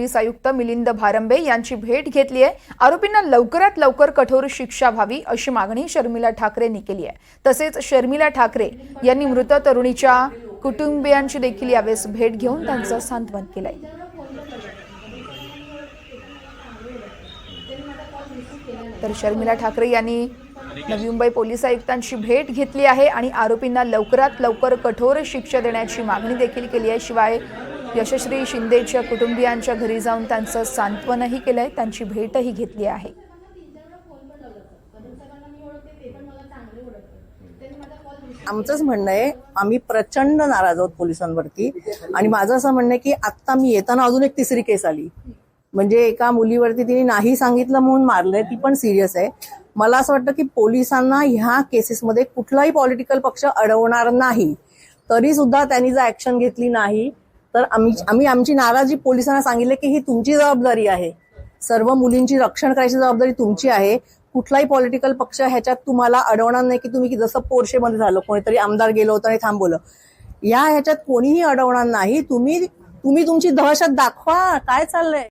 Police आयुक्त मिलिंद भारंबे यांची भेट घेतली आहे आरोपींना लवकरात लवकर कठोर शिक्षा व्हावी अशी मागणी शर्मिला ठाकरेंनी केली आहे. तसेच शर्मिला ठाकरे यांनी मृत तरुणीच्या कुटुंबियांची देखील यावेळेस भेट घेऊन त्यांचं सांत्वन केलंय. तर शर्मिला ठाकरे यांनी नवी मुंबई पोलीस आयुक्तांची भेट घेतली आहे आणि आरोपींना लवकरात लवकर कठोर शिक्षा देण्याची मागणी देखील केली आहे. शिवाय यशश्री शिंदेच्या कुटुंबियांच्या घरी जाऊन त्यांचं सांत्वनही केलंय त्यांची भेटही घेतली आहे. आमचंच म्हणणं आहे आम्ही प्रचंड नाराज आहोत पोलिसांवरती. आणि माझं असं म्हणणं आहे की आत्ता मी येताना अजून एक तिसरी केस आली. म्हणजे एका मुलीवरती तिने नाही सांगितलं म्हणून मारलंय ती पण सिरियस आहे. मला असं वाटतं की पोलिसांना ह्या केसेसमध्ये कुठलाही पॉलिटिकल पक्ष अडवणार नाही. तरी सुद्धा त्यांनी जर ऍक्शन घेतली नाही तर आम्ही आम्ही आमची नाराजी पोलिसांना सांगितले की ही तुमची जबाबदारी आहे. सर्व मुलींची रक्षण करायची जबाबदारी तुमची आहे. कुठलाही पॉलिटिकल पक्ष ह्याच्यात तुम्हाला अडवणार नाही की तुम्ही जसं पोर्शेमध्ये झालं कोणीतरी आमदार गेलो होतं आणि थांबवलं. या ह्याच्यात कोणीही अडवणार नाही. तुम्ही तुम्ही तुमची दहशत दाखवा. काय चाललंय?